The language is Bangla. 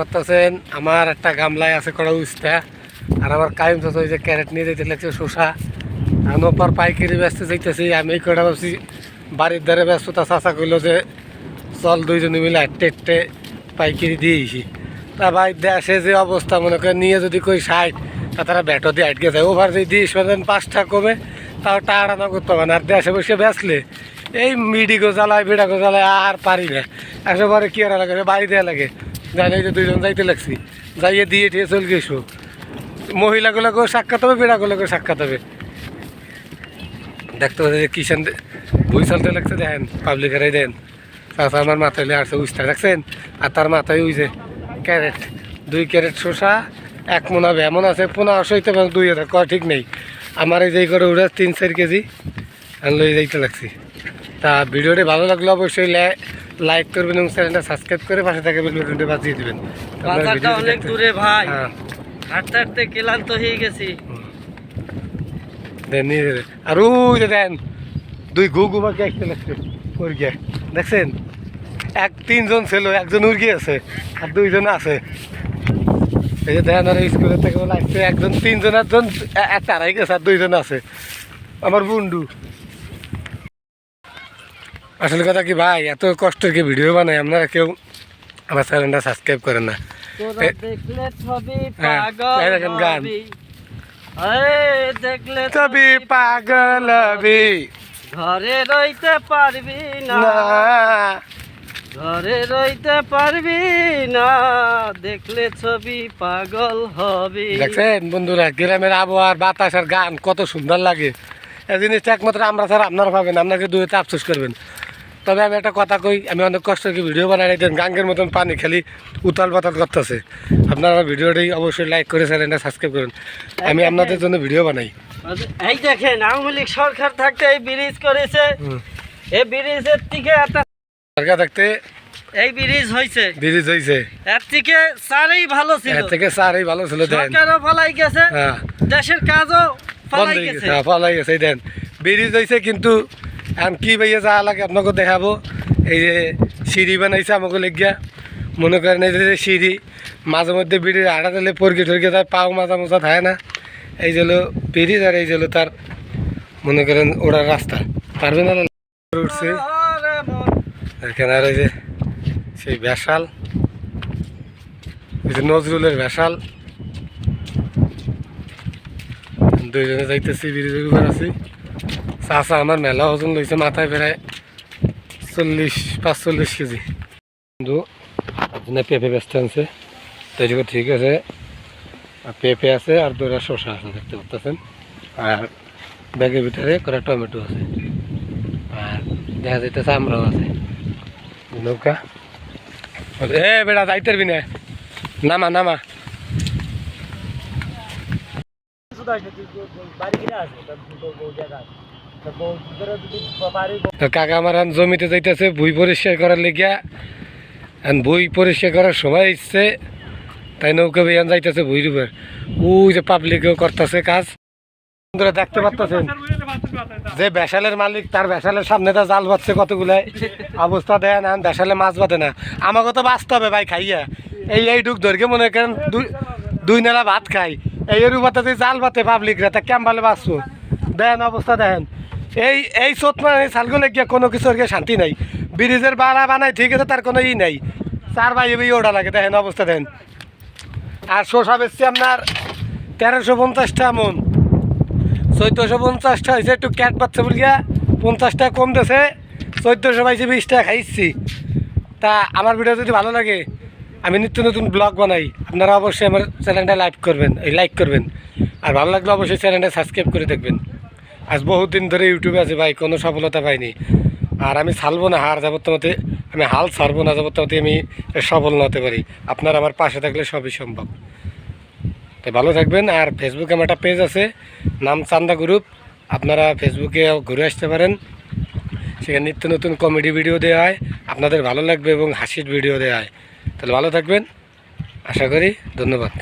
করতেছেন, আমার একটা গামলায় আছে কড়া উস্তা, আর আমার কায়ম তো ওই যে ক্যারেট নিয়ে যেতে লাগছে শসা। আর ওপর পাইকারি ব্যস্ত যাইতেছি, আমি এই কটা ভাবছি, বাড়ির ধারে ব্যস্ততা চাষা করল যে, চল দুইজনে মিলে হাঁটতে হাঁটতে পাইকারি দিয়েছি তা ভাই, দেশে যে অবস্থা, মনে করে নিয়ে যদি কই ষাট, তা তারা ব্যাটো দিয়ে আটকে যায়। ওভার যদি দিস পাঁচটা কমে, তাও টাকা না করতে হবে না। আর দেশে বসে বেচলে এই মিডিগো জ্বালায়, বিড়াগো জ্বালায় আর পারি না। একেবারে কি আর লাগে, বাড়ি দেওয়া লাগে। যে দুইজন যাইতে লাগছি। যাইয়ে দিয়ে টিয়ে চল গেছো। মহিলাগুলোকেও সাক্ষাৎ হবে, বিড়াগুলোকেও সাক্ষাৎ হবে। দেখতে পাচ্ছি যে কিষান বই চলতে লাগছে, দেখেন পাবলিকেরাই দেন। চাষা আমার মাথায় আসছে উস্তা দেখছেন? আর তার মাথায় ওই যে ক্যারেট। দুই ক্যারেট শসা, এক মোনা এমন আছে, পনেরোশো হইতে পারে, দুই হাজার, কয় ঠিক নেই। আমার এই যে করে উড়ে তিন, চার কেজি আমি লই যাইতে লাগছি। তা ভিডিওটি ভালো লাগলে অবশ্যই লাইক করবেন এবং চ্যানেলটা সাবস্ক্রাইব করে পাশে থাকে বেলবটনটা বাজিয়ে দেবেন। বাজারটা অনেক দূরে ভাই। হ্যাঁ। হাঁটতে হাঁটতে ক্লান্ত হয়ে গেছি। দেন আর ওই যে দেন দুই ঘু ঘু বাকি একটা লাগছে উর্গিয়া। দেখছেন? এক তিনজন ছিল একজন উর্গি আছে আর দুইজন আছে। এই যে দেন আর স্কুলের থেকে বলে আসছে একজন তিনজন একজন একটা আড়াই গেছে আর দুইজন আছে। আমার বন্ধু। আসলে কথা কি ভাই এত কষ্টের কি ভিডিও বানাই? আপনারা কেউ আমার চ্যানেলটা সাবস্ক্রাইব করেন না। দেখলে ছবি পাগল এই দেখেন গান। দেখলে তবে পাগল হবি। ঘরে রইতে পারবি না। ঘরে রইতে পারবি না। দেখলে ছবি পাগল হবি। দেখছেন বন্ধুরা গ্রামের আবহাওয়ার বাতাস আর গান কত সুন্দর লাগে। এই জিনিসটা একমাত্র আমরা ছাড়া আপনারা পাবেন আপনাকে দুইতে আফসোস করবেন। তবে আমি একটা কথা কই আমি অনেক কষ্ট করে ভিডিও বানাই একজন গাঙ্গের মতন পানি খালি উতাল পাতাল করতেছে। আপনারা আমার ভিডিওটি অবশ্যই লাইক করে চ্যানেলটা সাবস্ক্রাইব করুন। আমি আপনাদের জন্য ভিডিও বানাই। এই দেখেন আওয়ামী লীগ সরকার থাকতে এই ব্রিজ করেছে। এই ব্রিজের থেকে সরকার থাকতে এই ব্রিজ হয়েছে ব্রিজ হয়েছে এর থেকে সারেই ভালো ছিল। এর থেকে স্যারই ভালো ছিল দেন। সরকারও ফলাই গেছে হ্যাঁ। দেশের কাজও ফলাই গেছে। হ্যাঁ ফলাই গেছে দেন। ব্রিজ হয়েছে কিন্তু এখন কি ভাইয়া যা লাগে আপনাকে দেখাবো। এই যে সিঁড়ি বানাইছে আমাকে লেগিয়া। মনে করেন এই যে সিঁড়ি, মাঝে মধ্যে বিড়ির আড়া দিলে পরকে টরকে যায় পাও মাজা মোজা থাকে না। এই যে হলো ব্রিজ আর এই যে হলো তার, মনে করেন ওড়ার রাস্তা। পারবে না উঠছে। এখানে আর ওই যে সেই ভেসাল। এই যে নজরুলের ভেসাল। দুইজনে যাইতেছি উপর আছি। চাষা আমার মেলা ওজন লইছে মাথায় প্রায় চল্লিশ, পাঁচচল্লিশ কেজি। কিন্তু আপনি পেঁপে ব্যস্ত আনছে তো এদিকে ঠিক আছে। পেঁপে আছে আর দুটা শসা আছে, দেখতে পাচ্ছেন। আর ব্যাগের ভিতরে করা টমেটো আছে। আর দেখা যাইতেছে আমরাও আছে। নৌকা। এ বেড়া যাইতে পারবি না নামা নামা। তো কাকা আমার জমিতে যাইতেছে, ভুই পরিষ্কার করার লেগিয়া। আন বই পরিষ্কার করার সময় ইচ্ছে তাই নৌকা বেয়ান যাইতেছে ভুইর উপর। ওই যে পাবলিকেও করতেছে কাজ। বন্ধুরা, দেখতে পাচ্ছেন যে বেসালের মালিক, তার বেসালের সামনে তার জাল বাঁধছে কতগুলাই। অবস্থা দেয় না বেসালে মাছ বাঁধে না। আমাকে তো বাঁচতে হবে ভাই, খাইয়া। এই এই ডুক ধরকে মনে করেন দুই নেলা ভাত খাই। এই এর উপর জাল বাতে পাবলিকরা তা কেম ভালো বাঁচবো? দেন অবস্থা দেখেন। এই এই চোট মানে সালগুলো গিয়ে কোনো কিছু আর কি শান্তি নাই। ব্রিজের বাড়া বানাই, ঠিক আছে তার কোনো ই নাই। চার ভাই এই ওটা লাগে, দেখেন অবস্থা দেখেন। আর শসা বেচছি আপনার তেরোশো পঞ্চাশটা মন। চোদ্দোশো পঞ্চাশটা হয়েছে একটু ক্যাট পাচ্ছে বলিয়া পঞ্চাশটা কম দিয়েছে চোদ্দোশো পাইছে বিশ টাকা খাইছি। তা আমার ভিডিও যদি ভালো লাগে, আমি নিত্য নতুন ব্লগ বানাই। আপনারা অবশ্যই আমার চ্যানেলটা লাইক করবেন, এই লাইক করবেন। আর ভালো লাগলে অবশ্যই চ্যানেলটা সাবস্ক্রাইব করে দেখবেন। আজ বহুত দিন ধরে ইউটিউবে আছে ভাই, কোনো সফলতা পাইনি। আর আমি ছাড়বো না, হার যাবত মতে আমি হাল ছাড়বো না যাবত মতে আমি সফল না হতে পারি। আপনারা আমার পাশে থাকলে সবই সম্ভব। তাই ভালো থাকবেন, আর ফেসবুকে আমার একটা পেজ আছে, নাম চান্দা গ্রুপ আপনারা ফেসবুকে ঘুরে আসতে পারেন। সেখানে নিত্য নতুন কমেডি ভিডিও দেওয়া হয়, আপনাদের ভালো লাগবে এবং হাসির ভিডিও দেওয়া হয়। তাহলে ভালো থাকবেন। আশা করি ধন্যবাদ।